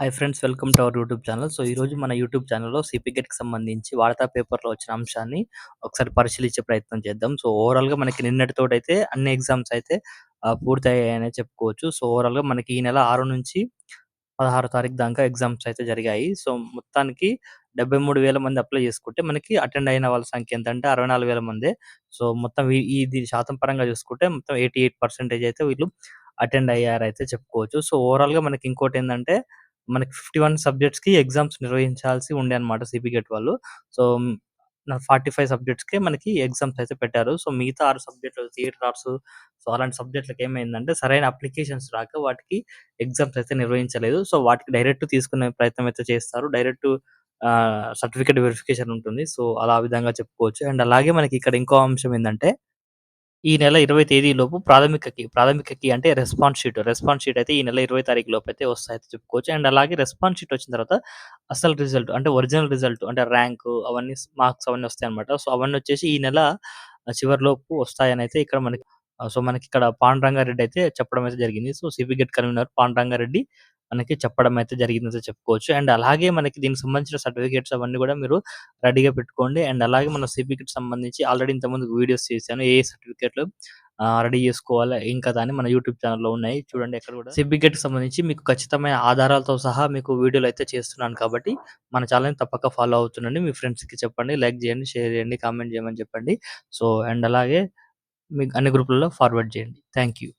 Hi friends welcome to our YouTube channel. So ఈ రోజు మన యూట్యూబ్ ఛానల్లో సిపిగెట్కి సంబంధించి వార్తా పేపర్లో వచ్చిన అంశాన్ని ఒకసారి పరిశీలించే ప్రయత్నం చేద్దాం. సో ఓవరాల్గా మనకి నిన్నటితో అయితే అన్ని ఎగ్జామ్స్ అయితే పూర్తయ్యాయనే చెప్పుకోవచ్చు. సో ఓవరాల్గా మనకి ఈ నెల ఆరు నుంచి పదహారు తారీఖు దాకా ఎగ్జామ్స్ అయితే జరిగాయి. సో మొత్తానికి డెబ్బై మూడు వేల మంది అప్లై చేసుకుంటే మనకి అటెండ్ అయిన వాళ్ళ సంఖ్య ఎంత అంటే అరవై నాలుగు వేల మంది. సో మొత్తం ఈ- దీని శాతం పరంగా చూసుకుంటే మొత్తం ఎయిటీ ఎయిట్ పర్సెంటేజ్ అయితే వీళ్ళు అటెండ్ అయ్యారైతే చెప్పుకోవచ్చు. సో ఓవరాల్గా మనకి ఇంకోటి ఏంటంటే మనకి ఫిఫ్టీ వన్ సబ్జెక్ట్స్కి ఎగ్జామ్స్ నిర్వహించాల్సి ఉండే అనమాట సిపిగెట్ వాళ్ళు. సో ఫార్టీ ఫైవ్ సబ్జెక్ట్స్కి మనకి ఎగ్జామ్స్ అయితే పెట్టారు. సో మిగతా ఆరు సబ్జెక్టులు థియేటర్ ఆర్ట్స్ సో అలాంటి సబ్జెక్టులకు ఏమైందంటే సరైన అప్లికేషన్స్ రాక వాటికి ఎగ్జామ్స్ అయితే నిర్వహించలేదు. సో వాటికి డైరెక్ట్ తీసుకునే ప్రయత్నం అయితే చేస్తారు. డైరెక్ట్ సర్టిఫికేట్ వెరిఫికేషన్ ఉంటుంది. సో అలా విధంగా చెప్పుకోవచ్చు. అండ్ అలాగే మనకి ఇక్కడ ఇంకో అంశం ఏంటంటే ఈ నెల ఇరవై తేదీ లోపు ప్రాథమికకి ప్రాథమికకి అంటే రెస్పాన్స్ షీట్. రెస్పాన్స్ షీట్ అయితే ఈ నెల ఇరవై తారీఖు లోపు అయితే వస్తాయని చెప్పుకోవచ్చు. అండ్ అలాగే రెస్పాన్స్ షీట్ వచ్చిన తర్వాత అసలు రిజల్ట్ అంటే ఒరిజినల్ రిజల్ట్ అంటే ర్యాంక్ అవన్నీ మార్క్స్ అవన్నీ వస్తాయి అనమాట సో అవన్నీ వచ్చేసి ఈ నెల చివరి లోపు వస్తాయని అయితే ఇక్కడ మనకి సో మనకి ఇక్కడ పాండురంగారెడ్డి అయితే చెప్పడం అయితే జరిగింది. సో సిపిగెట్ కన్వీనర్ పాండురంగారెడ్డి మనకి చెప్పడం అయితే జరిగిందని చెప్పుకోవచ్చు. అండ్ అలాగే మనకి దీనికి సంబంధించిన సర్టిఫికేట్స్ అవన్నీ కూడా మీరు రెడీగా పెట్టుకోండి. అండ్ అలాగే మన సిపికెట్ సంబంధించి ఆల్రెడీ ఇంతకుముందు వీడియోస్ చేశాను. ఏ సర్టిఫికేట్లు రెడీ చేసుకోవాలి ఇంకా దాన్ని మన యూట్యూబ్ ఛానల్లో ఉన్నాయి. చూడండి ఎక్కడ కూడా. సిపికెట్ సంబంధించి మీకు ఖచ్చితమైన ఆధారాలతో సహా మీకు వీడియోలు అయితే చేస్తున్నాను కాబట్టి మన ఛానల్ని తప్పక ఫాలో అవుతుండండి. మీ ఫ్రెండ్స్కి చెప్పండి లైక్ చేయండి షేర్ చేయండి కామెంట్ చేయమని చెప్పండి. సో అండ్ అలాగే మీకు అన్ని గ్రూపులలో ఫార్వర్డ్ చేయండి. Thank you